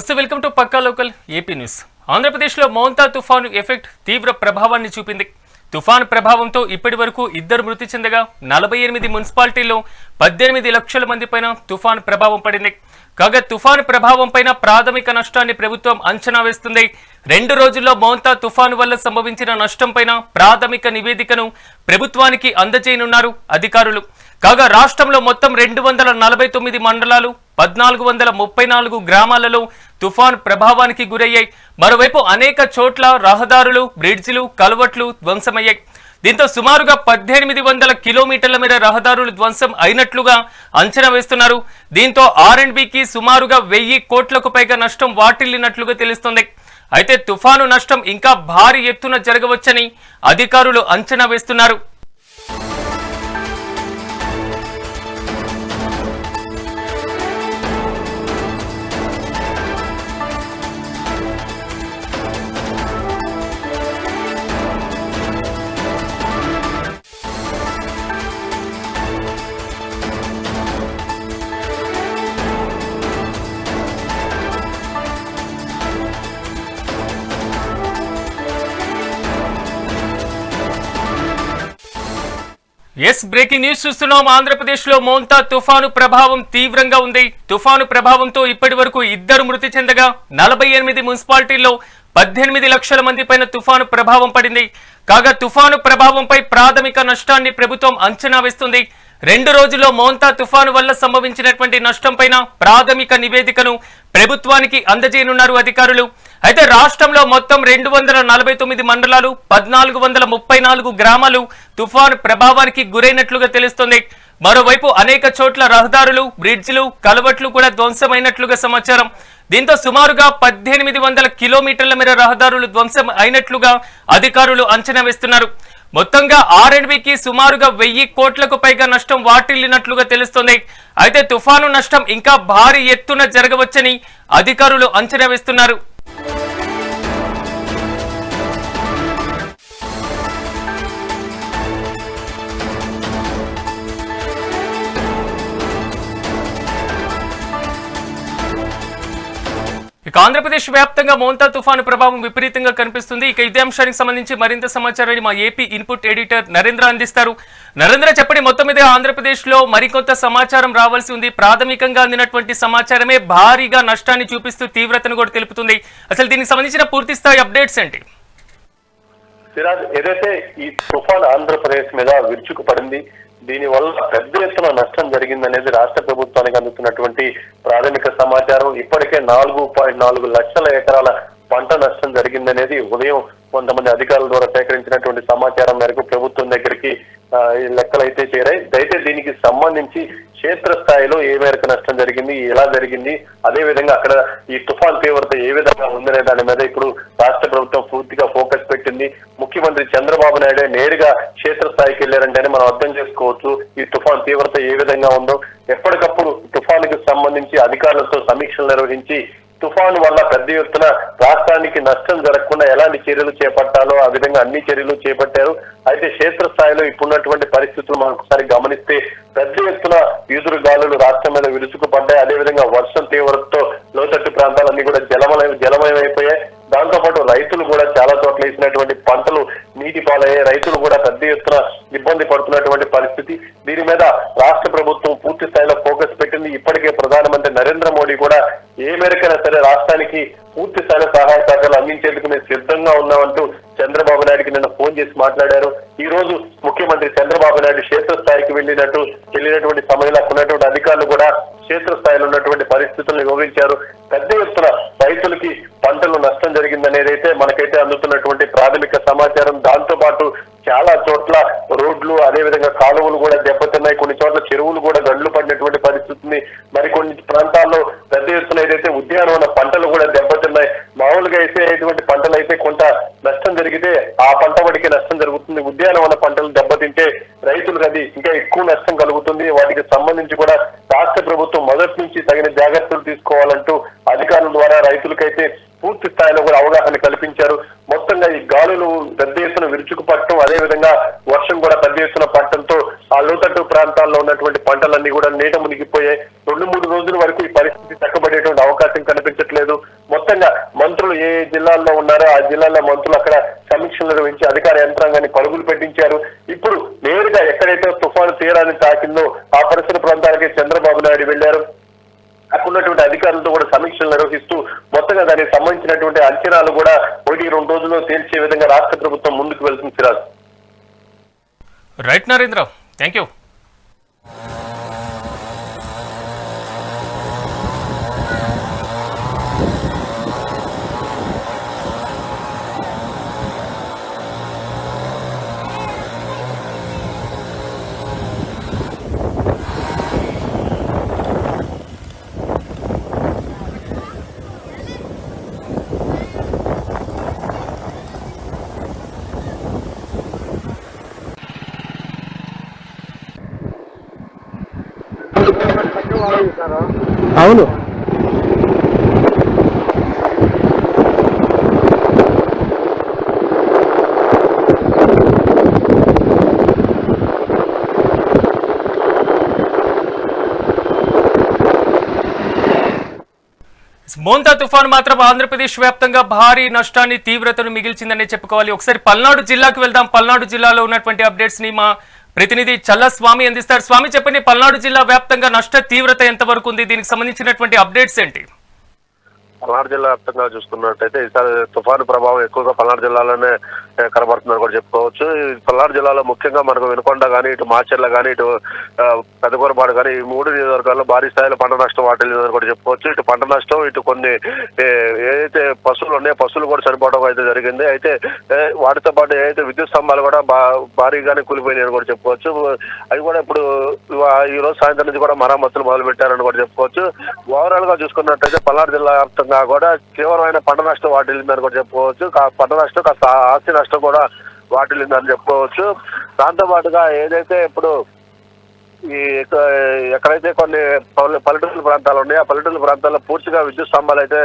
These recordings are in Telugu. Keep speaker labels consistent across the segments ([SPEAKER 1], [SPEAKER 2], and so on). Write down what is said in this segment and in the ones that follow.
[SPEAKER 1] నమస్తే welcome to Pakka local AP news. ఆంధ్రప్రదేశ్లో మౌంతా తుఫాను ఎఫెక్ట్ తీవ్ర ప్రభావాన్ని చూపింది. తుఫాను ప్రభావంతో ఇప్పటి వరకు ఇద్దరు మృతి చెందగా నలభై ఎనిమిది మున్సిపాలిటీల్లో పద్దెనిమిది లక్షల మంది పైన తుఫాను ప్రభావం పడింది. కాగా తుఫాను ప్రభావం పైన ప్రాథమిక నష్టాన్ని ప్రభుత్వం అంచనా వేస్తుంది. రెండు రోజుల్లో మౌంతా తుఫాను వల్ల సంభవించిన నష్టం పైన ప్రాథమిక నివేదికను ప్రభుత్వానికి అందజేయనున్నారు అధికారులు. కాగా రాష్ట్రంలో మొత్తం రెండు వందల నలభై తొమ్మిది మండలాలు పద్నాలుగు వందల ముప్పై నాలుగు గ్రామాలలో తుఫాన్ ప్రభావానికి గురయ్యాయి. మరోవైపు అనేక చోట్ల రహదారులు బ్రిడ్జిలు కలవట్లు ధ్వంసమయ్యాయి. దీంతో సుమారుగా పద్దెనిమిది వందల కిలోమీటర్ల మేర రహదారులు ధ్వంసం అయినట్లుగా అంచనా వేస్తున్నారు. దీంతో ఆర్ సుమారుగా వెయ్యి కోట్లకు పైగా నష్టం వాటిల్లినట్లుగా తెలుస్తుంది. అయితే తుఫాను నష్టం ఇంకా భారీ ఎత్తున జరగవచ్చని అధికారులు అంచనా వేస్తున్నారు. ఎస్ బ్రేకింగ్ న్యూస్ చూస్తున్నాం. ఆంధ్రప్రదేశ్లో మోంతా తుఫాను ప్రభావం తీవ్రంగా ఉంది. తుఫాను ప్రభావంతో ఇప్పటి వరకు ఇద్దరు మృతి చెందగా నలభై ఎనిమిది మున్సిపాలిటీల్లో పద్దెనిమిది లక్షల మంది పైన తుఫాను ప్రభావం పడింది. కాగా తుఫాను ప్రభావంపై ప్రాథమిక నష్టాన్ని ప్రభుత్వం అంచనా వేస్తుంది. రెండు రోజుల్లో మోంతా తుఫాను వల్ల సంభవించినటువంటి నష్టం పైన ప్రాథమిక నివేదికను ప్రభుత్వానికి అందజేయనున్నారు అధికారులు. అయితే రాష్ట్రంలో మొత్తం రెండు వందల నలభై తొమ్మిది మండలాలు పద్నాలుగు వందల ముప్పై నాలుగు గ్రామాలు తుఫాను ప్రభావానికి గురైనట్లుగా తెలుస్తోంది. మరోవైపు అనేక చోట్ల రహదారులు బ్రిడ్జిలు కలవట్లు కూడా ధ్వంసమైనట్లుగా సమాచారం. దీంతో సుమారుగా పద్దెనిమిది వందల కిలోమీటర్ల మేర రహదారులు ధ్వంసం అయినట్లుగా అధికారులు అంచనా వేస్తున్నారు. మొత్తంగా ఆర్ అండ్ బికి సుమారుగా వెయ్యి కోట్లకు పైగా నష్టం వాటిల్లినట్లుగా తెలుస్తోంది. అయితే తుఫాను నష్టం ఇంకా భారీ ఎత్తున జరగవచ్చని అధికారులు అంచనా వేస్తున్నారు. ఇక ఆంధ్రప్రదేశ్ వ్యాప్తంగా మోంతా తుఫాను ప్రభావం విపరీతంగా కనిపిస్తుంది. ఇక ఇదే అంశానికి సంబంధించి మరింత సమాచారాన్ని మా ఏపీ ఇన్పుట్ ఎడిటర్ నరేంద్ర అందిస్తారు. నరేంద్ర చెప్పండి మొత్తం మీద ఆంధ్రప్రదేశ్లో మరికొంత సమాచారం రావాల్సి ఉంది. ప్రాథమికంగా అందినటువంటి సమాచారమే భారీగా నష్టాన్ని చూపిస్తూ తీవ్రతను కూడా తెలుపుతుంది. అసలు దీనికి సంబంధించిన పూర్తి స్థాయి అప్డేట్స్ ఏంటి?
[SPEAKER 2] సిరాజ్ ఏదైతే ఈ తుఫాన్ ఆంధ్రప్రదేశ్ మీద విరుచుకు దీనివల్ల దీని వల్ల పెద్ద ఎత్తున నష్టం జరిగిందనేది రాష్ట్ర ప్రభుత్వానికి అందుతున్నటువంటి ప్రాథమిక సమాచారం. ఇప్పటికే నాలుగు పాయింట్ నాలుగు లక్షల ఎకరాల పంట నష్టం జరిగిందనేది ఉదయం కొంతమంది అధికారుల ద్వారా సేకరించినటువంటి సమాచారం మేరకు ప్రభుత్వం దగ్గరికి లెక్కలు అయితే చేరాయి. అయితే దీనికి సంబంధించి క్షేత్రస్థాయిలో ఏ మేరకు నష్టం జరిగింది ఎలా జరిగింది అదే విధంగా అక్కడ ఈ తుఫాన్ తీవ్రత ఏ విధంగా ఉందనే దాని మీద ఇప్పుడు రాష్ట్ర ప్రభుత్వం పూర్తిగా ఫోకస్ పెట్టింది. ముఖ్యమంత్రి చంద్రబాబు నాయుడు నేరుగా క్షేత్రస్థాయికి వెళ్ళారంటేనే మనం అర్థం చేసుకోవచ్చు ఈ తుఫాన్ తీవ్రత ఏ విధంగా ఉందో. ఎప్పటికప్పుడు తుఫాన్కి సంబంధించి అధికారులతో సమీక్షలు నిర్వహించి తుఫాను వల్ల పెద్ద ఎత్తున రాష్ట్రానికి నష్టం జరగకుండా ఎలాంటి చర్యలు చేపట్టాలో ఆ విధంగా అన్ని చర్యలు చేపట్టారు. అయితే క్షేత్రస్థాయిలో ఇప్పుడున్నటువంటి పరిస్థితులు మనం ఒకసారి గమనిస్తే పెద్ద ఎత్తున ఈదురు గాలులు రాష్ట్రం మీద విరుచుకుపడ్డాయి. అదేవిధంగా వర్షం తీవ్రతతో లోతట్టు ప్రాంతాలన్నీ కూడా జలమయ జలమయమైపోయాయి. దాంతో పాటు రైతులు కూడా చాలా చోట్ల వేసినటువంటి పంటలు నీటి పాలయ్యే రైతులు కూడా పెద్ద ఎత్తున ఇబ్బంది పడుతున్నటువంటి పరిస్థితి. దీని మీద రాష్ట్ర ప్రభుత్వం పూర్తి స్థాయిలో ఫోకస్ పెట్టింది. ఇప్పటికే ప్రధానమంత్రి నరేంద్ర మోడీ కూడా ఏ మేరకైనా సరే రాష్ట్రానికి పూర్తి స్థాయిలో సహాయ సహకారాలు అందించేందుకు మేము సిద్ధంగా ఉన్నామంటూ చంద్రబాబు నాయుడుకి నిన్న ఫోన్ చేసి మాట్లాడారు. ఈ రోజు ముఖ్యమంత్రి చంద్రబాబు నాయుడు క్షేత్రస్థాయికి వెళ్ళినట్టు వెళ్ళినటువంటి సమయంలో అక్కడ ఉన్నటువంటి అధికారులు కూడా క్షేత్రస్థాయిలో ఉన్నటువంటి పరిస్థితులను వివరించారు పెద్ద ఎత్తున రైతులకి పంటలు నష్టం జరిగిందనేది అయితే మనకైతే అందుతున్నటువంటి ప్రాథమిక సమాచారం దాంతో పాటు చాలా చోట్ల రోడ్లు అదే విధంగా కాలువలు కూడా దెబ్బతిన్నాయి కొన్ని చోట్ల చెరువులు కూడా గండ్లు పడినటువంటి పరిస్థితి ఉంది మరికొన్ని ప్రాంతాల్లో పెద్ద ఎత్తున ఏదైతే ఉద్యానవన పంటలు కూడా దెబ్బతిన్నాయి మామూలుగా అయితే ఇటువంటి పంటలు అయితే కొంత నష్టం జరిగితే ఆ పంట వాడికి నష్టం జరుగుతుంది ఉద్యానవన పంటలు దెబ్బతింటే రైతులకు అది ఇంకా ఎక్కువ నష్టం కలుగుతుంది వాటికి సంబంధించి కూడా రాష్ట్ర ప్రభుత్వం మొదటి నుంచి తగిన జాగ్రత్తలు తీసుకోవాలంటూ అధికారుల ద్వారా రైతులకైతే పూర్తి స్థాయిలో కూడా అవగాహన కల్పించారు మొత్తంగా ఈ గాలులు పెద్ద ఎత్తున విరుచుకుపట్టడం అదే విధంగా వర్షం కూడా పెద్ద ఎత్తున పట్టడంతో ఆ లోతట్టు ప్రాంతాల్లో ఉన్నటువంటి పంటలన్నీ కూడా నీట మునిగిపోయాయి రెండు మూడు రోజుల వరకు ఈ పరిస్థితి చక్కబడి పడేటువంటి అవకాశం కనిపించట్లేదు మొత్తంగా మంత్రులు ఏ జిల్లాల్లో ఉన్నారో ఆ జిల్లాల్లో మంత్రులు అక్కడ సమీక్షలు నిర్వహించి అధికార యంత్రాంగాన్ని పరుగులు పెట్టించారు. ఇప్పుడు నేరుగా ఎక్కడైతే తుఫాను తీరాన్ని తాకిందో ఆ పరిసర ప్రాంతాలకి చంద్రబాబు నాయుడు వెళ్ళారు అక్కడున్నటువంటి అధికారులతో కూడా సమీక్షలు నిర్వహిస్తూ మొత్తంగా దానికి సంబంధించినటువంటి అంచనాలు కూడా ఒకటి రెండు రోజుల్లో తేల్చే విధంగా రాష్ట్ర ప్రభుత్వం ముందుకు వెళ్తుంది Siraj.
[SPEAKER 1] Right Narendra thank you
[SPEAKER 3] అవును.
[SPEAKER 1] మోంతా తుఫాను మాత్రం ఆంధ్రప్రదేశ్ వ్యాప్తంగా భారీ నష్టాన్ని తీవ్రతను మిగిల్చిందని చెప్పుకోవాలి. ఒకసారి పల్నాడు జిల్లాకు వెళ్దాం. పల్నాడు జిల్లాలో ఉన్నటువంటి అప్డేట్స్ని మా ప్రతినిధి చల్ల స్వామి అందిస్తారు. స్వామి చెప్పండి పల్నాడు జిల్లా వ్యాప్తంగా నష్ట తీవ్రత ఎంతవరకు ఉంది? దీనికి సంబంధించినటువంటి అప్డేట్స్ ఏంటి?
[SPEAKER 4] పల్నాడు జిల్లా వ్యాప్తంగా చూసుకున్నట్టయితే ఈసారి తుఫాను ప్రభావం ఎక్కువగా పల్నాడు జిల్లాలోనే కనబడుతుందని కూడా చెప్పుకోవచ్చు. పల్నాడు జిల్లాలో ముఖ్యంగా మనకు వినుకొండ కానీ ఇటు మాచర్ల కానీ ఇటు ఆ, పెదకూరపాడు కానీ ఈ మూడు నియోజకవర్గాల్లో భారీ స్థాయిలో పంట నష్టం వాటిల్లిందని కూడా చెప్పుకోవచ్చు. ఇటు పంట నష్టం ఇటు కొన్ని ఏదైతే పశువులు ఉన్నాయో పశువులు కూడా చనిపోవడం అయితే జరిగింది. అయితే వాటితో పాటు ఏదైతే విద్యుత్ స్తంభాలు కూడా బా భారీగానే కూలిపోయినాయని కూడా చెప్పుకోవచ్చు. అవి కూడా ఇప్పుడు ఈ రోజు సాయంత్రం నుంచి కూడా మరమ్మతులు మొదలు పెట్టారని కూడా చెప్పుకోవచ్చు. ఓవరాల్గా చూసుకున్నట్టయితే పల్నాడు జిల్లా వ్యాప్తంగా కూడా తీవ్రమైన పంట నష్టం వాటిల్లిందని కూడా చెప్పుకోవచ్చు. పంట నష్టం కాస్త ఆస్తి నష్టం కూడా వాటిల్లిందని చెప్పుకోవచ్చు. దాంతో పాటుగా ఏదైతే ఇప్పుడు ఈ ఎక్కడైతే కొన్ని పల్లె- పల్లెటూరు ప్రాంతాలు ఉన్నాయో ఆ పల్లెటూరు ప్రాంతాల్లో పూర్తిగా విద్యుత్ స్తంభాలు అయితే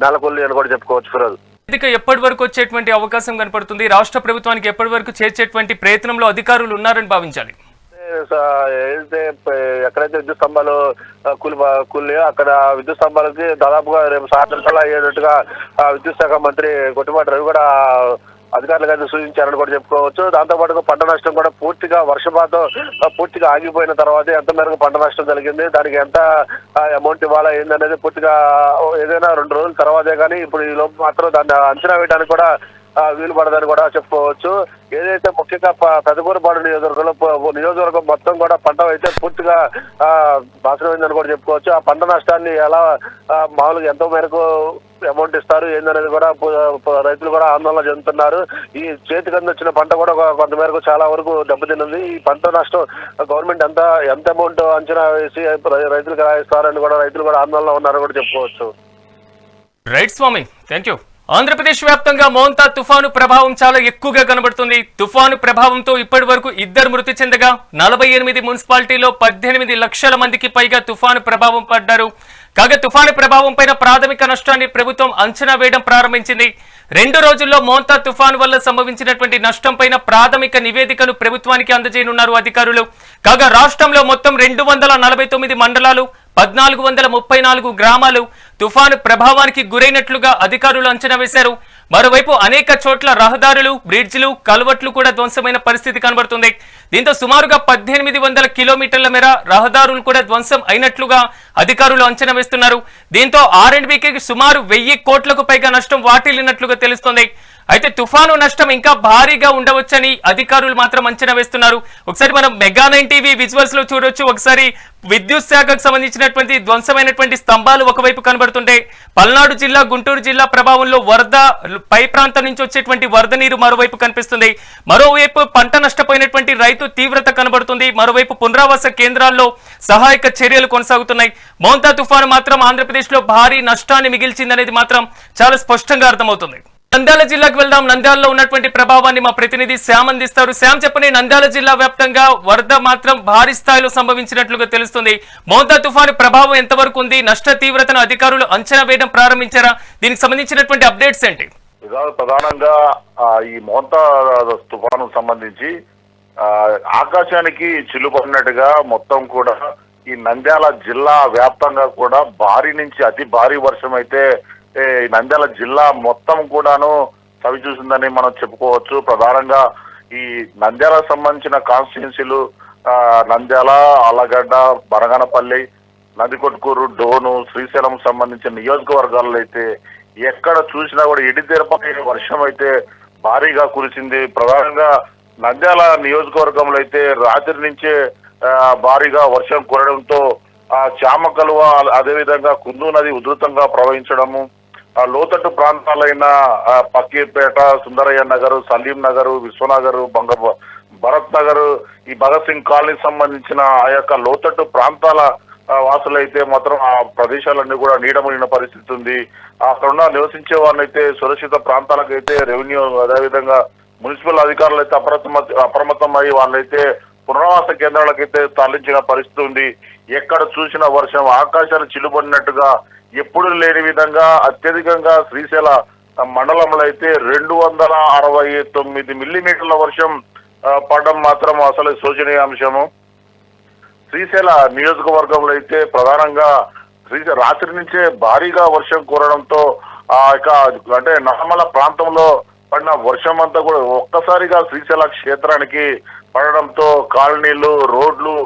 [SPEAKER 4] నెలకొల్లి అని కూడా చెప్పుకోవచ్చు ఫిరోజు
[SPEAKER 1] ఇక ఎప్పటి వరకు వచ్చేటువంటి అవకాశం కనపడుతుంది? రాష్ట్ర ప్రభుత్వానికి ఎప్పటి వరకు చేర్చేటువంటి ప్రయత్నంలో అధికారులు ఉన్నారని భావించాలి.
[SPEAKER 4] ఏదైతే ఎక్కడైతే విద్యుత్ స్తంభాలు కూలి కూలి అక్కడ విద్యుత్ స్తంభాలకి దాదాపుగా రేపు సాయంత్రం కల్లా అయ్యేటట్టుగా విద్యుత్ శాఖ మంత్రి కొట్టిపాటి రవి కూడా అధికారులు అయితే సూచించారని కూడా చెప్పుకోవచ్చు. దాంతోపాటు పంట నష్టం కూడా పూర్తిగా వర్షపాతం పూర్తిగా ఆగిపోయిన తర్వాత ఎంత మేరకు పంట నష్టం జరిగింది దానికి ఎంత అమౌంట్ ఇవ్వాలా ఏందనేది పూర్తిగా ఏదైనా రెండు రోజుల తర్వాతే కానీ ఇప్పుడు ఈ లోపు మాత్రం దాన్ని అంచనా వేయడానికి కూడా వీలు పడదని కూడా చెప్పుకోవచ్చు. ఏదైతే ముఖ్యంగా ప- పెదకూరుపాడు నియోజకవర్గంలో నియోజకవర్గం మొత్తం కూడా పంట అయితే పూర్తిగా ఆ, నాశనమైందని కూడా చెప్పుకోవచ్చు. ఆ పంట నష్టాన్ని ఎలా మామూలుగా ఎంతో మేరకు అమౌంట్ ఇస్తారు ఏందనేది కూడా రైతులు కూడా ఆందోళన చెందుతున్నారు. ఈ చేతికి వచ్చిన పంట కూడా కొంతమేరకు కొంత మేరకు చాలా వరకు దెబ్బతిన్నది. ఈ పంట నష్టం గవర్నమెంట్ ఎంత ఎంత అమౌంట్ అంచనా వేసి రైతులకు రాయిస్తారని కూడా రైతులు కూడా ఆందోళన ఉన్నారని కూడా చెప్పుకోవచ్చు.
[SPEAKER 1] Right Swamy thank you Andhra Pradesh వ్యాప్తంగా మోంతా తుఫాను ప్రభావం చాలా ఎక్కువగా కనబడుతుంది. తుఫాను ప్రభావంతో ఇప్పటి వరకు ఇద్దరు మృతి చెందగా నలభై ఎనిమిది మున్సిపాలిటీలో పద్దెనిమిది లక్షల మందికి పైగా తుఫాను ప్రభావం పడ్డారు. కాగా తుఫాను ప్రభావం పైన ప్రాథమిక నష్టాన్ని ప్రభుత్వం అంచనా వేయడం ప్రారంభించింది. రెండు రోజుల్లో మోంతా తుఫాను వల్ల సంభవించినటువంటి నష్టం పైన ప్రాథమిక నివేదికను ప్రభుత్వానికి అందజేయనున్నారు అధికారులు. కాగా రాష్ట్రంలో మొత్తం రెండు వందల నలభై తొమ్మిది మండలాలు పద్నాలుగు వందల ముప్పై నాలుగు గ్రామాలు తుఫాను ప్రభావానికి గురైనట్లుగా అధికారులు అంచనా వేశారు. మరోవైపు అనేక చోట్ల రహదారులు బ్రిడ్జిలు కలువట్లు కూడా ధ్వంసమైన పరిస్థితి కనబడుతుంది. దీంతో సుమారుగా పద్దెనిమిది వందల కిలోమీటర్ల మేర రహదారులు కూడా ధ్వంసం అయినట్లుగా అధికారులు అంచనా వేస్తున్నారు. దీంతో ఆర్ అండ్ బికి సుమారు వెయ్యి కోట్లకు పైగా నష్టం వాటిల్లినట్లుగా తెలుస్తోంది. అయితే తుఫాను నష్టం ఇంకా భారీగా ఉండవచ్చని అధికారులు మాత్రం అంచనా వేస్తున్నారు. ఒకసారి మనం మెగా నైన్ టీవీ విజువల్స్లో చూడొచ్చు. ఒకసారి విద్యుత్ శాఖకు సంబంధించినటువంటి ధ్వంసమైనటువంటి స్తంభాలు ఒకవైపు కనబడుతుంటే పల్నాడు జిల్లా గుంటూరు జిల్లా ప్రభావంలో వరద పై ప్రాంతం నుంచి వచ్చేటువంటి వరద నీరు మరోవైపు కనిపిస్తుంది. మరోవైపు పంట నష్టపోయినటువంటి రైతు తీవ్రత కనబడుతుంది. మరోవైపు పునరావాస కేంద్రాల్లో సహాయక చర్యలు కొనసాగుతున్నాయి. మౌంతా తుఫాను మాత్రం ఆంధ్రప్రదేశ్లో భారీ నష్టాన్ని మిగిల్చిందనేది మాత్రం చాలా స్పష్టంగా అర్థమవుతుంది. నంద్యాల జిల్లాకు వెళ్దాం. నంద్యాలలో ఉన్నటువంటి ప్రభావాన్ని మా ప్రతినిధి శ్యామ్ అందిస్తారు. శ్యామ్ చెప్పని నంద్యాల జిల్లా వ్యాప్తంగా వరద మాత్రం భారీ స్థాయిలో సంభవించినట్లుగా తెలుస్తుంది. మోంతా తుఫాను ప్రభావం ఎంతవరకు ఉంది? నష్ట తీవ్రతను అధికారులు అంచనా వేయడం ప్రారంభించారా? దీనికి సంబంధించినటువంటి అప్డేట్స్ ఏంటి?
[SPEAKER 5] ప్రధానంగా ఈ మోంతా తుఫాను సంబంధించి ఆకాశానికి చిల్లుపడినట్టుగా మొత్తం కూడా ఈ నంద్యాల జిల్లా వ్యాప్తంగా కూడా భారీ నుంచి అతి భారీ వర్షం అయితే నంద్యాల జిల్లా మొత్తం కూడాను చవి చూసిందని మనం చెప్పుకోవచ్చు. ప్రధానంగా ఈ నంద్యాల సంబంధించిన కాన్స్టిట్యున్సీలు నంద్యాల ఆలగడ్డ బనగనపల్లి నదికొట్కూరు డోను శ్రీశైలం సంబంధించిన నియోజకవర్గాల్లో అయితే ఎక్కడ చూసినా కూడా ఎడితెరపై వర్షం అయితే భారీగా కురిసింది. ప్రధానంగా నంద్యాల నియోజకవర్గంలో అయితే రాత్రి నుంచే భారీగా వర్షం కురడంతో ఆ చామకలువ అదేవిధంగా కుందు నది ఉధృతంగా ప్రవహించడము లోతట్టు ప్రాంతాలైన ఆ, పక్కీర్పేట సుందరయ్య నగర్ సలీం నగర్ విశ్వనగర్ బంగ భరత్ నగర్ ఈ భగత్ సింగ్ కాలనీకి సంబంధించిన ఆ యొక్క లోతట్టు ప్రాంతాల వాసులైతే మాత్రం ఆ ప్రదేశాలన్నీ కూడా నీడములిన పరిస్థితి ఉంది. అక్కడ ఉన్న నివసించే వారినైతే సురక్షిత ప్రాంతాలకైతే రెవెన్యూ అదేవిధంగా మున్సిపల్ అధికారులు అయితే అప్రమత్తం అప్రమత్తం అయ్యి వాళ్ళైతే పునరావాస కేంద్రాలకైతే తరలించిన పరిస్థితి ఉంది. ఎక్కడ చూసిన వర్షం ఆకాశాలు చిలుబడినట్టుగా ఎప్పుడు లేని విధంగా అత్యధికంగా శ్రీశైల మండలంలో అయితే రెండు వందల అరవై తొమ్మిది మిల్లీమీటర్ల వర్షం పడడం మాత్రం అసలు శోచనీయాంశము. శ్రీశైల నియోజకవర్గంలో అయితే ప్రధానంగా శ్రీశైల రాత్రి నుంచే భారీగా వర్షం కురడంతో ఆ యొక్క అంటే నర్మల ప్రాంతంలో పడిన వర్షం అంతా కూడా ఒక్కసారిగా శ్రీశైల క్షేత్రానికి పడడంతో కాలనీలు రోడ్లు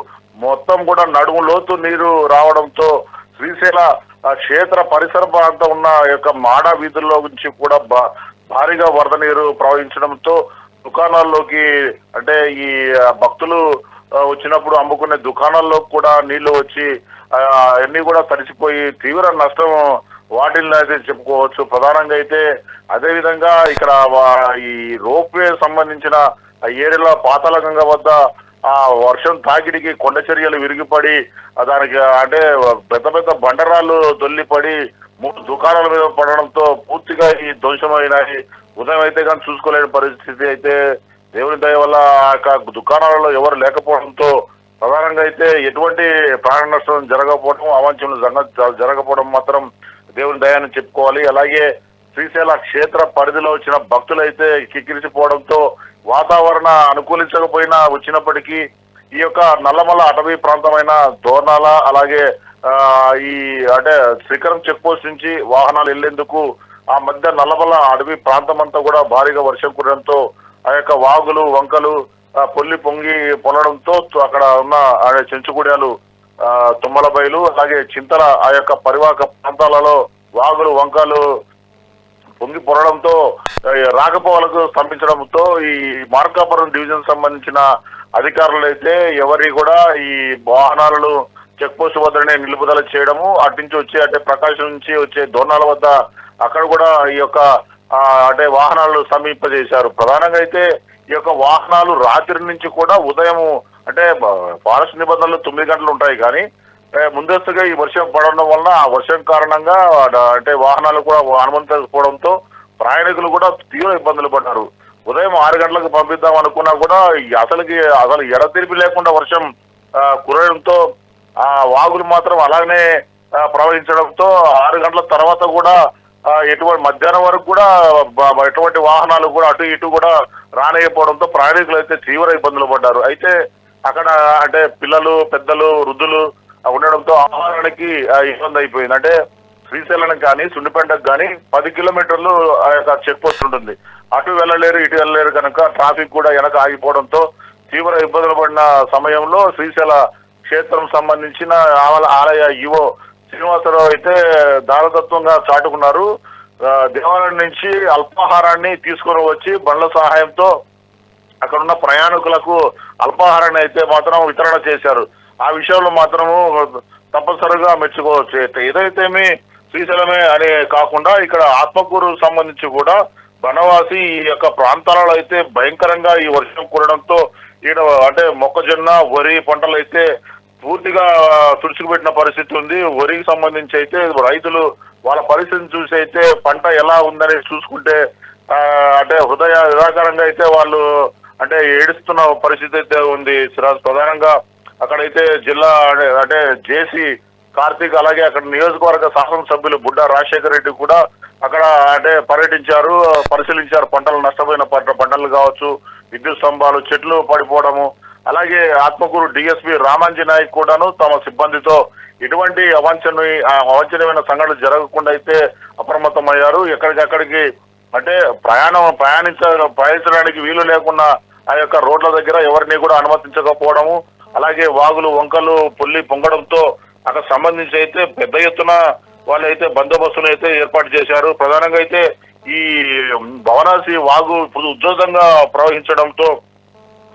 [SPEAKER 5] మొత్తం కూడా నడుము లోతు నీరు రావడంతో శ్రీశైల ఆ క్షేత్ర పరిసర ప్రాంతం ఉన్న యొక్క మాడ వీధుల్లో నుంచి కూడా భా- భారీగా వరద నీరు ప్రవహించడంతో దుకాణాల్లోకి అంటే ఈ భక్తులు వచ్చినప్పుడు అమ్ముకునే దుకాణాల్లో కూడా నీళ్ళు వచ్చి అన్ని కూడా తడిసిపోయి తీవ్ర నష్టం వాటిల్ని అయితే చెప్పుకోవచ్చు. ప్రధానంగా అయితే అదే విధంగా ఇక్కడ ఈ రోప్వే సంబంధించిన ఏరియాలో పాతాళగంగ వద్ద ఆ వర్షం తాకిడికి కొండ చర్యలు విరిగిపడి దానికి అంటే పెద్ద పెద్ద బండరాళ్ళు దొల్లిపడి మూడు దుకాణాల మీద పడడంతో పూర్తిగా ఈ ధ్వంసమైనాయి. ఉదయం అయితే కానీ చూసుకోలేని పరిస్థితి అయితే దేవుని దయ వల్ల ఆ యొక్క దుకాణాలలో ఎవరు లేకపోవడంతో ప్రధానంగా అయితే ఎటువంటి ప్రాణ నష్టం జరగకపోవడం అవాంఛనీయ జరగకపోవడం మాత్రం దేవుని దయాన్ని చెప్పుకోవాలి. అలాగే శ్రీశైల క్షేత్ర పరిధిలో వచ్చిన భక్తులైతే కిక్కిరిసిపోవడంతో వాతావరణ అనుకూలించకపోయినా వచ్చినప్పటికీ ఈ యొక్క నల్లమల అటవీ ప్రాంతమైన దోర్నాల అలాగే ఈ అంటే శ్రీకరం చెక్ పోస్ట్ నుంచి వాహనాలు వెళ్ళేందుకు ఆ మధ్య నల్లమల అడవి ప్రాంతం అంతా కూడా భారీగా వర్షం కురడంతో ఆ యొక్క వాగులు వంకలు పొల్లి పొంగి పొలడంతో అక్కడ ఉన్న చెంచుకుడియాలు ఆ, తుమ్మల బయలు అలాగే చింతల ఆ యొక్క పరివాహక ప్రాంతాలలో వాగులు వంకలు పొంగి పొరడంతో రాకపోవలకు స్తంభించడంతో ఈ మార్కాపురం డివిజన్ సంబంధించిన అధికారులు అయితే ఎవరి కూడా ఈ వాహనాలను చెక్ పోస్ట్ వద్దనే నిలుపుదల చేయడము అటు నుంచి వచ్చే అంటే ప్రకాశం నుంచి వచ్చే దోర్నాల వద్ద అక్కడ కూడా ఈ యొక్క అంటే వాహనాలు సమీపజేశారు. ప్రధానంగా అయితే ఈ యొక్క వాహనాలు రాత్రి నుంచి కూడా ఉదయం అంటే ఫారెస్ట్ నిబంధనలు తొమ్మిది గంటలు ఉంటాయి కానీ ముందస్తుగా ఈ వర్షం పడడం వలన ఆ వర్షం కారణంగా అంటే వాహనాలు కూడా అనుమతించకపోవడంతో ప్రయాణికులు కూడా తీవ్ర ఇబ్బందులు పడ్డారు. ఉదయం ఆరు గంటలకు పంపిద్దాం అనుకున్నా కూడా ఈ అసలుకి అసలు ఎడతెరిపి లేకుండా వర్షం కురడంతో ఆ వాగులు మాత్రం అలాగనే ప్రవహించడంతో ఆరు గంటల తర్వాత కూడా ఎటువంటి మధ్యాహ్నం వరకు కూడా ఎటువంటి వాహనాలు కూడా అటు ఇటు కూడా రానియకపోవడంతో ప్రయాణికులు అయితే తీవ్ర ఇబ్బందులు పడ్డారు. అయితే అక్కడ అంటే పిల్లలు పెద్దలు వృద్ధులు ఉండడంతో ఆహారానికి ఇబ్బంది అయిపోయింది. అంటే శ్రీశైలం కానీ సుండిపేటకు కానీ పది కిలోమీటర్లు ఆ యొక్క చెక్ పోస్ట్ ఉంటుంది. అటు వెళ్ళలేరు ఇటు వెళ్ళలేరు కనుక ట్రాఫిక్ కూడా వెనక ఆగిపోవడంతో తీవ్ర ఇబ్బందులు పడిన సమయంలో శ్రీశైల క్షేత్రం సంబంధించిన ఆలయ ఈవో శ్రీనివాసరావు అయితే దారతత్వంగా చాటుకున్నారు. దేవాలయం నుంచి అల్పాహారాన్ని తీసుకొని వచ్చి బండ్ల సహాయంతో అక్కడున్న ప్రయాణికులకు అల్పాహారాన్ని అయితే మాత్రం వితరణ చేశారు. ఆ విషయంలో మాత్రము తప్పనిసరిగా మెచ్చుకోవచ్చు. అయితే ఏదైతేమి శ్రీశైలమే అనే కాకుండా ఇక్కడ ఆత్మకూరు సంబంధించి కూడా బనవాసి ఈ యొక్క ప్రాంతాలలో అయితే భయంకరంగా ఈ వర్షం కురడంతో ఈడ అంటే మొక్కజొన్న వరి పంటలు అయితే పూర్తిగా తుడుచుకుపెట్టిన పరిస్థితి ఉంది. వరికి సంబంధించి అయితే రైతులు వాళ్ళ పరిస్థితిని చూసి అయితే పంట ఎలా ఉందని చూసుకుంటే అంటే హృదయ నిరాకరంగా అయితే వాళ్ళు అంటే ఏడుస్తున్న పరిస్థితి అయితే ఉంది. సిరాజ్ ప్రధానంగా అక్కడైతే జిల్లా అంటే- జేసీ కార్తీక్ అలాగే అక్కడ నియోజకవర్గ శాసనసభ్యులు బుడ్డ రాజశేఖర రెడ్డి కూడా అక్కడ అంటే పర్యటించారు పరిశీలించారు. పంటలు నష్టపోయిన పంట పంటలు కావచ్చు విద్యుత్ స్తంభాలు చెట్లు పడిపోవడము అలాగే ఆత్మకూరు డిఎస్పీ రామాంజీ నాయక్ కూడాను తమ సిబ్బందితో ఎటువంటి అవాంఛన అవాంఛనీయమైన సంఘటనలు జరగకుండా అయితే అప్రమత్తమయ్యారు. ఎక్కడికక్కడికి అంటే ప్రయాణం ప్రయాణించ ప్రయాణించడానికి వీలు లేకుండా ఆ యొక్క రోడ్ల దగ్గర ఎవరిని కూడా అనుమతించకపోవడము అలాగే వాగులు వంకలు పుల్లి పొంగడంతో అక్కడ సంబంధించి అయితే పెద్ద ఎత్తున వాళ్ళు అయితే బందోబస్తును అయితే ఏర్పాటు చేశారు. ప్రధానంగా అయితే ఈ భవనాసి వాగు ఉద్యోగంగా ఉధృతంగా ప్రవహించడంతో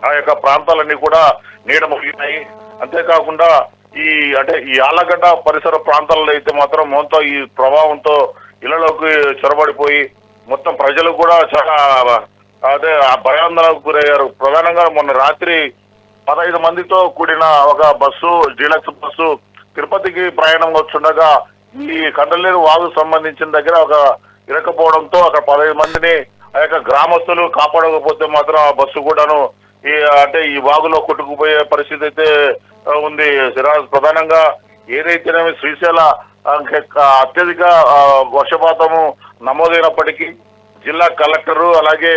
[SPEAKER 5] ఆ యొక్క ప్రాంతాలన్నీ కూడా నీడ ముగినాయి అంతేకాకుండా ఈ అంటే ఈ ఆలగడ్డ పరిసర ప్రాంతాలలో అయితే మాత్రం మొత్తం ఈ ప్రభావంతో ఇళ్ళలోకి చొరబడిపోయి మొత్తం ప్రజలు కూడా చాలా అదే ఆ భయాందోళనకు గురయ్యారు. ప్రధానంగా మొన్న రాత్రి పదహైదు మందితో కూడిన ఒక బస్సు డీలక్స్ బస్సు తిరుపతికి ప్రయాణం వచ్చుండగా ఈ కండలేరు వాగు సంబంధించిన దగ్గర ఒక ఇరకపోవడంతో అక్కడ పదహైదు మందిని ఆ యొక్క గ్రామస్తులు కాపాడకపోతే మాత్రం ఆ బస్సు కూడాను ఈ అంటే ఈ వాగులో కొట్టుకుపోయే పరిస్థితి అయితే ఉంది. సిరాజ్ ప్రధానంగా ఏదైతేనేమి శ్రీశైల అత్యధిక వర్షపాతము నమోదైనప్పటికీ జిల్లా కలెక్టరు అలాగే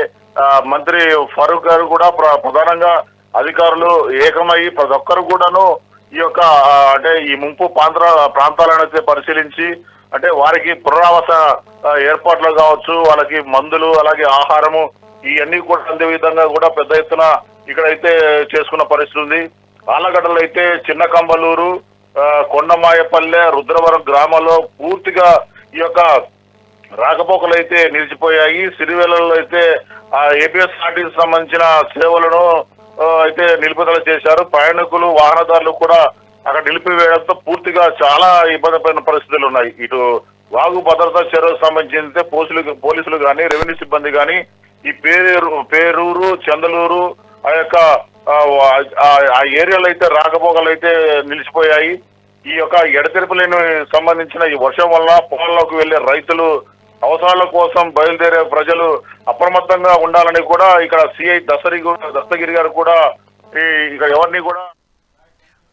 [SPEAKER 5] మంత్రి ఫరూక్ గారు కూడా ప్ర- ప్రధానంగా అధికారులు ఏకమై ప్రతి ఒక్కరు కూడాను ఈ యొక్క అంటే ఈ ముంపు ప్రాంత ప్రాంతాలను అయితే పరిశీలించి అంటే వారికి పునరావాస ఏర్పాట్లు కావచ్చు వాళ్ళకి మందులు అలాగే ఆహారము ఇవన్నీ కూడా అందే విధంగా కూడా పెద్ద ఎత్తున ఇక్కడైతే చేసుకున్న పరిస్థితి ఉంది. ఆలగడ్డలో అయితే చిన్న కంబలూరు కొండమాయపల్లె రుద్రవరం గ్రామాల్లో పూర్తిగా ఈ యొక్క రాకపోకలు అయితే నిలిచిపోయాయి. సిరివేలలో అయితే ఏపీఎస్ఆర్టీకి సంబంధించిన సేవలను అయితే నిలుపుదల చేశారు. ప్రయాణికులు వాహనదారులు కూడా అక్కడ నిలిపివేయడంతో పూర్తిగా చాలా ఇబ్బంది పడిన పరిస్థితులు ఉన్నాయి. ఇటు వాగు భద్రతా చర్యలకు సంబంధించి పోలీసులు పోలీసులు కానీ రెవెన్యూ సిబ్బంది కానీ ఈ పేరు పేరూరు చందలూరు ఆ యొక్క ఆ, ఏరియాలో అయితే రాకపోకలు అయితే నిలిచిపోయాయి. ఈ యొక్క ఎడతెరపులేని సంబంధించిన ఈ వర్షం వల్ల పొలంలోకి వెళ్ళే రైతులు అవసరాల కోసం బయలుదేరే ప్రజలు అప్రమత్తంగా ఉండాలని కూడా ఇక్కడ సిఐ దసరి దస్తగిరి గారు కూడా ఇక్కడ ఎవరిని కూడా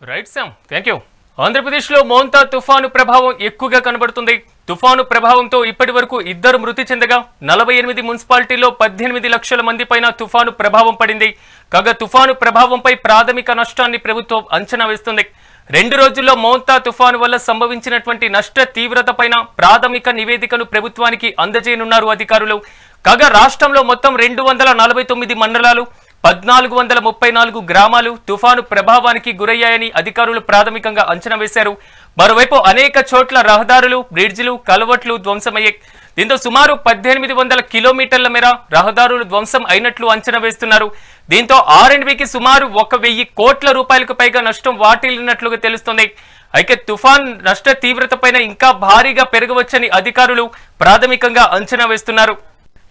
[SPEAKER 1] రైట్ సామ్ థ్యాంక్ యూ ఆంధ్రప్రదేశ్లో మోంతా తుఫాను ప్రభావం ఎక్కువగా కనబడుతుంది. తుఫాను ప్రభావంతో ఇప్పటి వరకు ఇద్దరు మృతి చెందగా నలభై ఎనిమిది మున్సిపాలిటీలో పద్దెనిమిది లక్షల మంది పైన తుఫాను ప్రభావం పడింది. కాగా తుఫాను ప్రభావంపై ప్రాథమిక నష్టాన్ని ప్రభుత్వం అంచనా వేస్తుంది. రెండు రోజుల్లో మౌంతా తుఫాను వల్ల సంభవించినటువంటి నష్ట తీవ్రతపైన ప్రాథమిక నివేదికను ప్రభుత్వానికి అందజేయనున్నారు అధికారులు. కాగా రాష్ట్రంలో మొత్తం రెండు వందల నలభై తొమ్మిది మండలాలు పద్నాలుగు వందల ముప్పై నాలుగు గ్రామాలు తుఫాను ప్రభావానికి గురయ్యాయని అధికారులు ప్రాథమికంగా అంచనా వేశారు. మరోవైపు అనేక చోట్ల రహదారులు బ్రిడ్జిలు కలవట్లు ధ్వంసమయ్యాయి. దీంతో సుమారు పద్దెనిమిది వందల కిలోమీటర్ల మేర రహదారులు ధ్వంసం అయినట్లు అంచనా వేస్తున్నారు. దీంతో ఆర్ సుమారు ఒక వెయ్యి కోట్ల రూపాయలకు పైగా నష్టం వాటిల్లినట్లుగా తెలుస్తోంది. అయితే తుఫాన్ నష్ట తీవ్రతపైన ఇంకా భారీగా పెరగవచ్చని అధికారులు ప్రాథమికంగా అంచనా వేస్తున్నారు.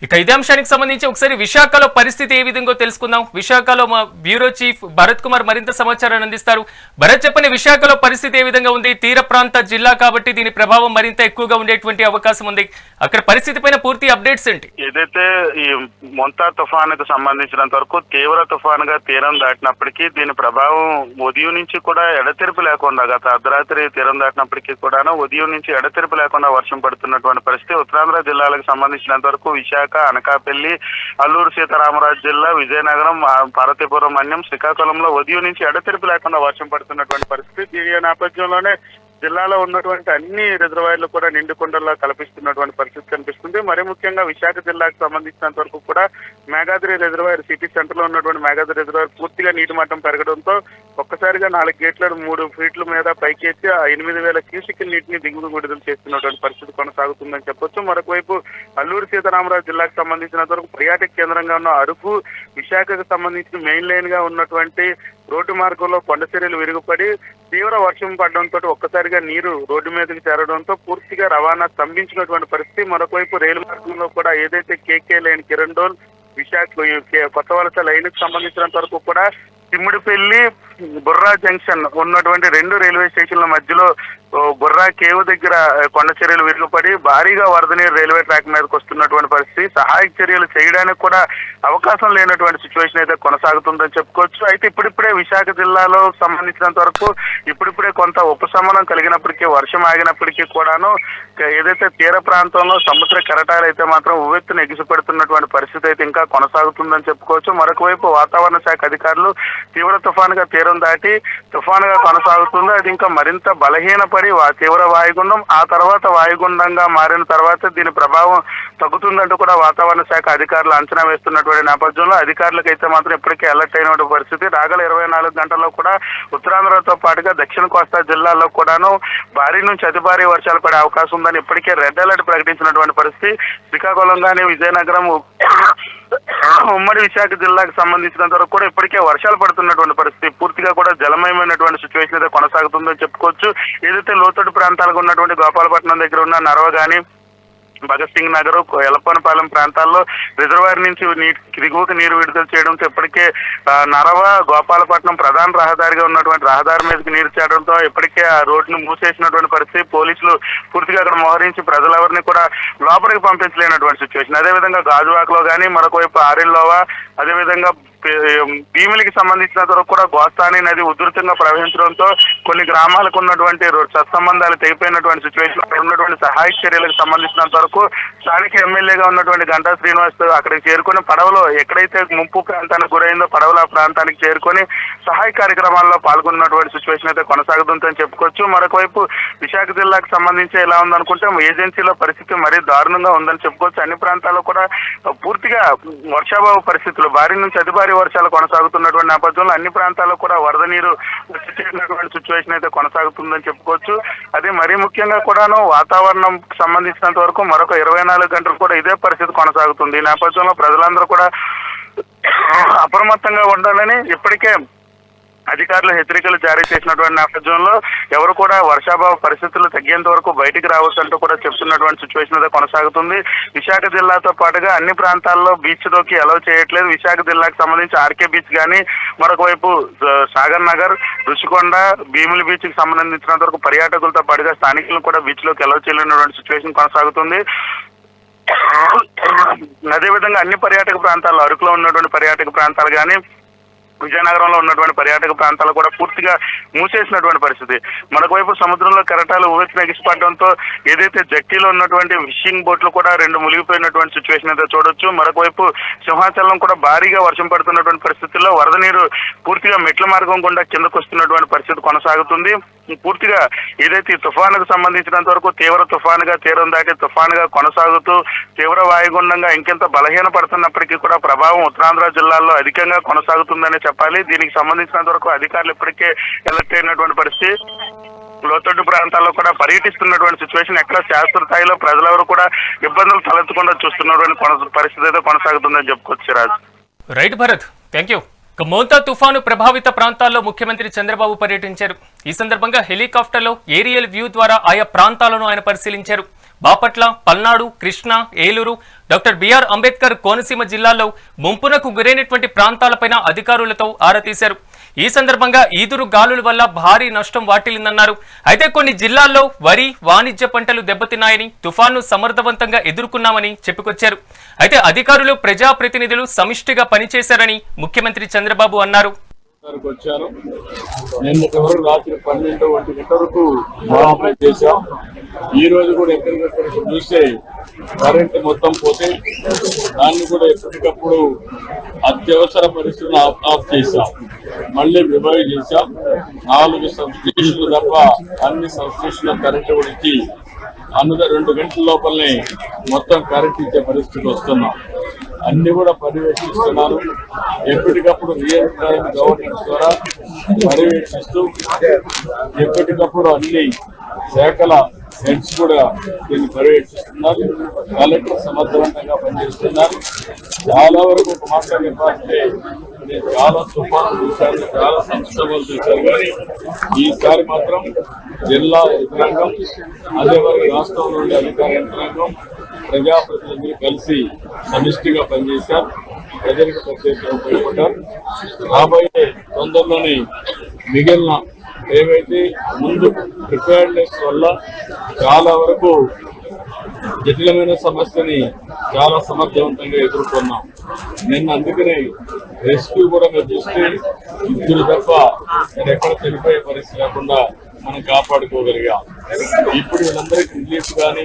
[SPEAKER 1] ఇక ఇదే అంశానికి సంబంధించి ఒకసారి విశాఖలో పరిస్థితి ఏ విధంగా తెలుసుకుందాం. విశాఖలో మా బ్యూరో చీఫ్ భరత్ కుమార్ మరింత సమాచారాన్ని అందిస్తారు. భరత్ చెప్పని విశాఖలో పరిస్థితి ఏ విధంగా ఉంది? తీర ప్రాంత జిల్లా కాబట్టి దీని ప్రభావం మరింత ఎక్కువగా ఉండేటువంటి అవకాశం ఉంది. అక్కడ పరిస్థితి పైన పూర్తి అప్డేట్స్ ఏంటి?
[SPEAKER 3] ఏదైతే ఈ మొంతా తుఫానుకు సంబంధించినంత వరకు తీవ్ర తుఫానుగా తీరం దాటినప్పటికీ దీని ప్రభావం ఉదయం నుంచి కూడా ఎడతెరిపి లేకుండా గత అర్ధరాత్రి తీరం దాటినప్పటికీ కూడాను ఉదయం నుంచి ఎడతెరిపి లేకుండా వర్షం పడుతున్నటువంటి పరిస్థితి ఉత్తరాంధ్ర జిల్లాలకు సంబంధించినంత వరకు విశాఖ అనకాపల్లి అల్లూరు సీతారామరాజు జిల్లా విజయనగరం పార్వతీపురం మన్యం శ్రీకాకుళంలో ఉదయం నుంచి ఎడతెరిపి లేకుండా వర్షం పడుతున్నటువంటి పరిస్థితి. ఈ నేపథ్యంలోనే జిల్లాలో ఉన్నటువంటి అన్ని రిజర్వాయర్లు కూడా నిండుకుండల్లో కల్పిస్తున్నటువంటి పరిస్థితి కనిపిస్తుంది. మరి ముఖ్యంగా విశాఖ జిల్లాకు సంబంధించినంత వరకు కూడా మేఘాద్రి రిజర్వాయర్ సిటీ సెంటర్లో ఉన్నటువంటి మేఘాద్రి రిజర్వాయర్ పూర్తిగా నీటి మట్టం పెరగడంతో ఒక్కసారిగా నాలుగు గేట్లను మూడు ఫీట్ల మీద పైకి ఎత్తి ఆ ఎనిమిది వేల క్యూసిక్ నీటిని దిగుడు విడుదల చేస్తున్నటువంటి పరిస్థితి కొనసాగుతుందని చెప్పొచ్చు. మరొక వైపు అల్లూరు సీతారామరాజు జిల్లాకు సంబంధించినంత వరకు పర్యాటక కేంద్రంగా ఉన్న అరకు విశాఖకు సంబంధించిన మెయిన్ లైన్గా ఉన్నటువంటి రోడ్డు మార్గంలో కొండ చర్యలు విరుగుపడి తీవ్ర వర్షం పడడంతో ఒక్కసారిగా నీరు రోడ్డు మీదకి చేరడంతో పూర్తిగా రవాణా స్తంభించినటువంటి పరిస్థితి. మరొకవైపు రైలు మార్గంలో కూడా ఏదైతే KK line Kirandul Visakha Kothavalasa లైన్కి సంబంధించినంత వరకు కూడా తిమ్మిడిపల్లి బుర్రా జంక్షన్ ఉన్నటువంటి రెండు రైల్వే స్టేషన్ల మధ్యలో బుర్రా కేవ్ దగ్గర కొండ చర్యలు విరుగుపడి భారీగా వరద నీరు రైల్వే ట్రాక్ మీదకి వస్తున్నటువంటి పరిస్థితి. సహాయక చర్యలు చేయడానికి కూడా అవకాశం లేనటువంటి సిచ్యువేషన్ అయితే కొనసాగుతుందని చెప్పుకోవచ్చు. అయితే ఇప్పుడిప్పుడే విశాఖ జిల్లాలో సంబంధించినంత వరకు ఇప్పుడిప్పుడే కొంత ఉపశమనం కలిగినప్పటికీ వర్షం ఆగినప్పటికీ కూడాను ఏదైతే తీర ప్రాంతంలో సముద్ర కెరటాలు అయితే మాత్రం ఉవ్వెత్తున ఎగిసిపెడుతున్నటువంటి పరిస్థితి అయితే ఇంకా కొనసాగుతుందని చెప్పుకోవచ్చు. మరొక వైపు వాతావరణ శాఖ అధికారులు తీవ్ర తుఫానుగా తీరం దాటి తుఫానుగా కొనసాగుతుంది. అది ఇంకా మరింత బలహీనపడి తీవ్ర వాయుగుండం ఆ తర్వాత వాయుగుండంగా మారిన తర్వాత దీని ప్రభావం తగ్గుతుందంటూ కూడా వాతావరణ శాఖ అధికారులు అంచనా వేస్తున్నటువంటి నేపథ్యంలో అధికారులకు అయితే మాత్రం ఇప్పటికే అలర్ట్ అయినటువంటి పరిస్థితి. రాగల ఇరవై నాలుగు గంటల్లో కూడా ఉత్తరాంధ్రతో పాటుగా దక్షిణ కోస్తా జిల్లాల్లో కూడాను భారీ నుంచి అతి భారీ వర్షాలు పడే అవకాశం ఉందని ఇప్పటికే రెడ్ అలర్ట్ ప్రకటించినటువంటి పరిస్థితి. శ్రీకాకుళం కానీ విజయనగరం ఉమ్మడి విశాఖ జిల్లాకు సంబంధించినంత వరకు కూడా ఇప్పటికే వర్షాలు పడుతున్నటువంటి పరిస్థితి. పూర్తిగా కూడా జలమయమైనటువంటి సిచ్యువేషన్ అయితే కొనసాగుతుందని చెప్పుకోవచ్చు. ఏదైతే లోతట్టు ప్రాంతాలకు ఉన్నటువంటి గోపాలపట్నం దగ్గర ఉన్న నరవ కానీ భగత్ సింగ్ నగర్ ఎలపనపాలెం ప్రాంతాల్లో రిజర్వాయర్ నుంచి నీటి దిగువకు నీరు విడుదల చేయడంతో ఇప్పటికే నరవ గోపాలపట్నం ప్రధాన రహదారిగా ఉన్నటువంటి రహదారి మీదకి నీరు చేరడంతో ఇప్పటికే ఆ రోడ్డును మూసేసినటువంటి పరిస్థితి పోలీసులు పూర్తిగా అక్కడ మోహరించి ప్రజలెవరిని కూడా లోపలికి పంపించలేనటువంటి సిచ్యువేషన్ అదేవిధంగా గాజువాకలో కానీ మరొక వైపు ఆరిల్లోవా అదేవిధంగా భీములకి సంబంధించిన వరకు కూడా గోస్తాని నది ఉధృతంగా ప్రవహించడంతో కొన్ని గ్రామాలకు ఉన్నటువంటి సత్సంబంధాలు తెగిపోయినటువంటి సిచ్యువేషన్ అక్కడ ఉన్నటువంటి సహాయక చర్యలకు సంబంధించినంత వరకు స్థానిక ఎమ్మెల్యేగా ఉన్నటువంటి గంటా శ్రీనివాస్ అక్కడికి చేరుకుని పడవలో ఎక్కడైతే ముంపు ప్రాంతానికి గురైందో పడవలు ఆ ప్రాంతానికి చేరుకొని సహాయ కార్యక్రమాల్లో పాల్గొన్నటువంటి సిచ్యువేషన్ అయితే కొనసాగుతుందని చెప్పుకోవచ్చు. మరొక వైపు విశాఖ జిల్లాకు సంబంధించి ఎలా ఉందనుకుంటే ఏజెన్సీలో పరిస్థితి మరీ దారుణంగా ఉందని చెప్పుకోవచ్చు. అన్ని ప్రాంతాల్లో కూడా పూర్తిగా వర్షాభావ పరిస్థితులు భారీ నుంచి అతి భారీ వర్షాలు కొనసాగుతున్నటువంటి నేపథ్యంలో అన్ని ప్రాంతాల్లో కూడా వరద నీరు చేసినటువంటి సిచ్యువేషన్ అయితే కొనసాగుతుందని చెప్పుకోవచ్చు. అదే మరీ ముఖ్యంగా కూడాను వాతావరణం సంబంధించినంత వరకు మరొక ఇరవై నాలుగు గంటలు కూడా ఇదే పరిస్థితి కొనసాగుతుంది. ఈ నేపథ్యంలో ప్రజలందరూ కూడా అప్రమత్తంగా ఉండాలని ఇప్పటికే అధికారులు హెచ్చరికలు జారీ చేసినటువంటి నేపథ్యంలో ఎవరు కూడా వర్షాభావ పరిస్థితులు తగ్గేంత వరకు బయటికి రావద్దంటూ కూడా చెప్తున్నటువంటి సిచ్యువేషన్ అయితే కొనసాగుతుంది. విశాఖ జిల్లాతో పాటుగా అన్ని ప్రాంతాల్లో బీచ్లోకి అలౌ చేయట్లేదు. విశాఖ జిల్లాకు సంబంధించి ఆర్కే బీచ్ కానీ మరొక వైపు సాగర్ నగర్ రుషికొండ భీముల బీచ్కి సంబంధించినంత వరకు పర్యాటకులతో పాటుగా స్థానికులను కూడా బీచ్లోకి అలౌ చేయలేనటువంటి సిచ్యువేషన్ కొనసాగుతుంది. అదేవిధంగా అన్ని పర్యాటక ప్రాంతాల్లో అరకులో ఉన్నటువంటి పర్యాటక ప్రాంతాలు కానీ విజయనగరంలో ఉన్నటువంటి పర్యాటక ప్రాంతాలు కూడా పూర్తిగా మూసేసినటువంటి పరిస్థితి. మరొక వైపు సముద్రంలో కెరటాలు ఊవెత్తిన ఎగిసిపడడంతో ఏదైతే జట్టీలో ఉన్నటువంటి ఫిషింగ్ బోట్లు కూడా రెండు మునిగిపోయినటువంటి సిచ్యువేషన్ అయితే చూడొచ్చు. మరొకవైపు సింహాచలం కూడా భారీగా వర్షం పడుతున్నటువంటి పరిస్థితుల్లో వరద నీరు పూర్తిగా మెట్ల మార్గం గుండా కిందకు వస్తున్నటువంటి పరిస్థితి కొనసాగుతుంది. పూర్తిగా ఏదైతే తుఫానుకు సంబంధించినంత వరకు తీవ్ర తుఫానుగా తీరం దాటి తుఫానుగా కొనసాగుతూ తీవ్ర వాయుగుండంగా ఇంకెంత బలహీన పడుతున్నప్పటికీ కూడా ప్రభావం ఉత్తరాంధ్ర జిల్లాల్లో అధికంగా కొనసాగుతుందనే చెప్పాలి. దీనికి సంబంధించినంత వరకు అధికారులు ఇప్పటికే ఎలర్ట్ అయినటువంటి పరిస్థితి. లోతట్టు ప్రాంతాల్లో కూడా పర్యటిస్తున్నటువంటి సిచ్యువేషన్ ఎక్కడ శాస్త్ర స్థాయిలో ప్రజలెవరు కూడా ఇబ్బందులు తలెత్తకుండా చూస్తున్నటువంటి పరిస్థితి అయితే కొనసాగుతుందని చెప్పుకోవచ్చు Raju.
[SPEAKER 1] Right Bharat thank you Montha Montha తుఫాను ప్రభావిత ప్రాంతాల్లో ముఖ్యమంత్రి చంద్రబాబు పర్యటించారు. ఈ సందర్భంగా హెలికాప్టర్లో ఏరియల్ వ్యూ ద్వారా ఆయా ప్రాంతాలను ఆయన పరిశీలించారు. బాపట్ల పల్నాడు కృష్ణా ఏలూరు డాక్టర్ బిఆర్ అంబేద్కర్ కోనసీమ జిల్లాల్లో ముంపునకు గురైనటువంటి ప్రాంతాలపైన అధికారులతో ఆరా తీశారు. ఈ సందర్భంగా ఈదురు గాలుల వల్ల భారీ నష్టం వాటిల్లిందన్నారు. అయితే కొన్ని జిల్లాల్లో వరి వాణిజ్య పంటలు దెబ్బతిన్నాయని తుఫాను సమర్థవంతంగా ఎదుర్కొన్నామని చెప్పుకొచ్చారు. అయితే అధికారులు ప్రజాప్రతినిధులు సమిష్టిగా పనిచేశారని ముఖ్యమంత్రి చంద్రబాబు అన్నారు.
[SPEAKER 6] వరకు వచ్చాను నిన్న రాత్రి పన్నెండు ఒంటి గంట వరకు అప్లై చేశాం. ఈ రోజు కూడా ఎక్కడికక్కడ చూస్తే కరెంట్ మొత్తం పోతే దాన్ని కూడా ఎప్పటికప్పుడు అత్యవసర పరిస్థితులను ఆఫ్ ఆఫ్ చేశాం. మళ్ళీ రివైవ్ చేశాం. నాలుగు సబ్స్టేషన్లు తప్ప అన్ని సబ్స్టేషన్ల కరెంట్ కూడా ఇచ్చి అన్నద రెండు గంటల లోపలనే మొత్తం కరెంట్ ఇచ్చే పరిస్థితికి వస్తున్నాం. అన్ని కూడా పర్యవేక్షిస్తున్నారు. ఎప్పటికప్పుడు రియల్ టైం గవర్నెన్స్ ద్వారా పర్యవేక్షిస్తూ ఎప్పటికప్పుడు అన్ని శాఖల హెడ్స్ కూడా దీన్ని పర్యవేక్షిస్తున్నారు. కలెక్టర్ సమర్థవంతంగా పనిచేస్తున్నారు. చాలా వరకు ఒక మాట చెప్పాలంటే నేను చాలా తుఫాను చూశాను చాలా సంస్థలు చూశాను కానీ ఈసారి మాత్రం జిల్లా యంత్రాంగం అదే రాష్ట్రంలో ఉండే అధికార యంత్రాంగం ప్రజాప్రతినిధులు కలిసి సమిష్టిగా పనిచేశారు. ప్రజలకు ప్రత్యేకంగా ఉపయోగపడ్డారు. రాబోయే తొందరలోనే మిగిలిన ఏవైతే ముందు ప్రిపేర్నెస్ వల్ల చాలా వరకు జటిలమైన సమస్యని చాలా సమర్థవంతంగా ఎదుర్కొన్నాం. నిన్న అందుకనే రెస్క్యూ కూడా మేము చూస్తే ఇద్దరు తప్ప నేను ఎక్కడ చనిపోయే పరిస్థితి లేకుండా మనం కాపాడుకోగలిగాం. ఇప్పుడు వీళ్ళందరికీ రిలీఫ్ కానీ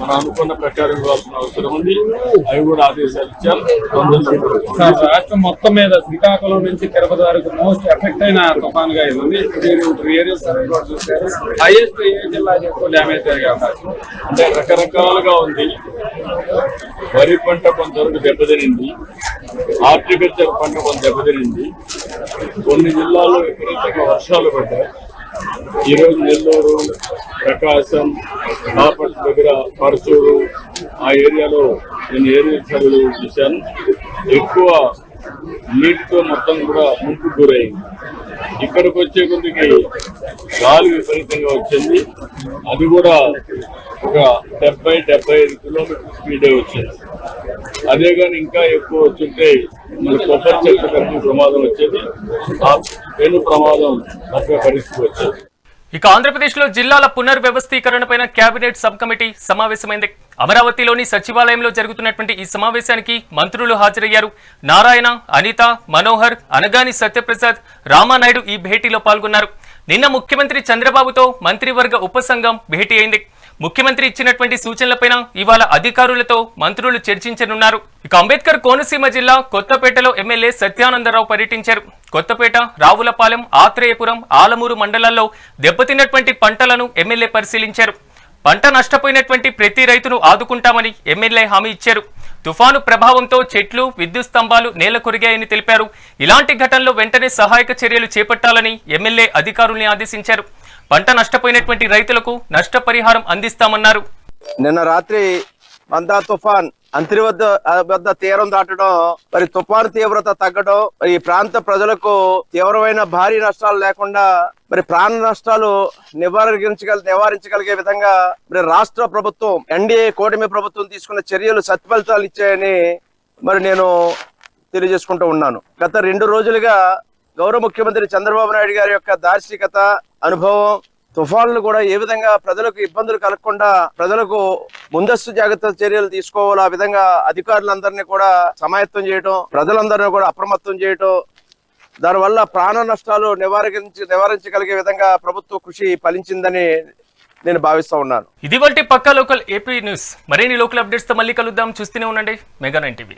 [SPEAKER 6] మనం అనుకున్న ప్రకారం ఇవ్వాల్సిన అవసరం ఉంది. అవి కూడా ఆదేశాలు ఇచ్చారు.
[SPEAKER 7] రాష్ట్రం మొత్తం మీద శ్రీకాకుళం నుంచి తిరుపతి వరకు మోస్ట్ ఎఫెక్ట్ అయిన తుఫాన్గా ఇది ఉంది హైయెస్ట్ ఏ జిల్లా ఎక్కువ డ్యామేజ్ జరిగే అవకాశం.
[SPEAKER 6] అంటే రకరకాలుగా ఉంది. వరి పంట కొంతవరకు దెబ్బతినింది. హార్టికల్చర్ పంట కొంత దెబ్బతినింది. కొన్ని జిల్లాల్లో విపరీతంగా వర్షాలు పడ్డాయి. ఈరోజు నెల్లూరు ప్రకాశం బాపట్ల దగ్గర పరచూరు ఆ ఏరియాలో నేను ఏరియా సర్వేలు చూశాను. ఎక్కువ నీటితో మొత్తం కూడా ముంపు గురైంది. ఇక్కడికి వచ్చే కొద్దికి గాలి విపరీతంగా వచ్చింది. అది కూడా ఒక డెబ్బై డెబ్బై ఐదు కిలోమీటర్ స్పీడే వచ్చింది. అదే కానీ ఇంకా ఎక్కువ వచ్చింటే మన కొబ్బరి చెట్టు కట్టిన ప్రమాదం వచ్చేది. ఆ పెను ప్రమాదం తప్పే పరిస్థితి వచ్చేది.
[SPEAKER 1] ఇక ఆంధ్రప్రదేశ్లో జిల్లాల పునర్వ్యవస్థీకరణపైన కేబినెట్ సబ్ కమిటీ సమావేశమైంది. అమరావతిలోని సచివాలయంలో జరుగుతున్నటువంటి ఈ సమావేశానికి మంత్రులు హాజరయ్యారు. నారాయణ అనిత మనోహర్ అనగాని సత్యప్రసాద్ రామానాయుడు ఈ భేటీలో పాల్గొన్నారు. నిన్న ముఖ్యమంత్రి చంద్రబాబుతో మంత్రివర్గ ఉపసంఘం భేటీ అయింది. ముఖ్యమంత్రి ఇచ్చినటువంటి సూచనలపైన ఇవాళ అధికారులతో మంత్రులు చర్చించనున్నారు. ఇక అంబేద్కర్ కోనసీమ జిల్లా కొత్తపేటలో ఎమ్మెల్యే సత్యానందరావు పర్యటించారు. కొత్తపేట రావులపాలెం ఆత్రేయపురం ఆలమూరు మండలాల్లో దెబ్బతిన్నటువంటి పంటలను ఎమ్మెల్యే పరిశీలించారు. పంట నష్టపోయినటువంటి ప్రతి రైతును ఆదుకుంటామని ఎమ్మెల్యే హామీ ఇచ్చారు. తుఫాను ప్రభావంతో చెట్లు విద్యుత్ స్తంభాలు నేల కొరిగాయని తెలిపారు. ఇలాంటి ఘటనలో వెంటనే సహాయక చర్యలు చేపట్టాలని ఎమ్మెల్యే అధికారుల్ని ఆదేశించారు. పంట నష్టపోయినటువంటి రైతులకు నష్టపరిహారం అందిస్తామన్నారు.
[SPEAKER 8] నిన్న రాత్రి మందా తుఫాన్ అంతరి వద్ద వద్ద తీరం దాటడం మరి తుఫాను తీవ్రత తగ్గడం మరి ఈ ప్రాంత ప్రజలకు తీవ్రమైన భారీ నష్టాలు లేకుండా మరి ప్రాణ నష్టాలు నివారించగల నివారించగలిగే విధంగా మరి రాష్ట్ర ప్రభుత్వం ఎన్డీఏ కూటమి ప్రభుత్వం తీసుకున్న చర్యలు సత్ఫలితాలు ఇచ్చాయని మరి నేను తెలియజేసుకుంటూ ఉన్నాను. గత రెండు రోజులుగా గౌరవ ముఖ్యమంత్రి చంద్రబాబు నాయుడు గారి యొక్క దార్శనికత అనుభవం తుఫాన్లు కూడా ఏ విధంగా ప్రజలకు ఇబ్బందులు కలగకుండా ప్రజలకు ముందస్తు జాగ్రత్త చర్యలు తీసుకోవాలి. ఆ విధంగా అధికారులందరినీ కూడా సమాయత్తం చేయటం ప్రజలందరినీ కూడా అప్రమత్తం చేయటం దానివల్ల ప్రాణ నష్టాలు నివారించి నివారించగలిగే విధంగా ప్రభుత్వ కృషి ఫలించిందని నేను భావిస్తూ ఉన్నాను.
[SPEAKER 1] ఇది వంటి పక్కా లోకల్ ఏపీ న్యూస్. మరిన్ని లోకల్ అప్డేట్స్తో మళ్ళీ కలుద్దాం. చూస్తూనే ఉండండి. Mega nine TV.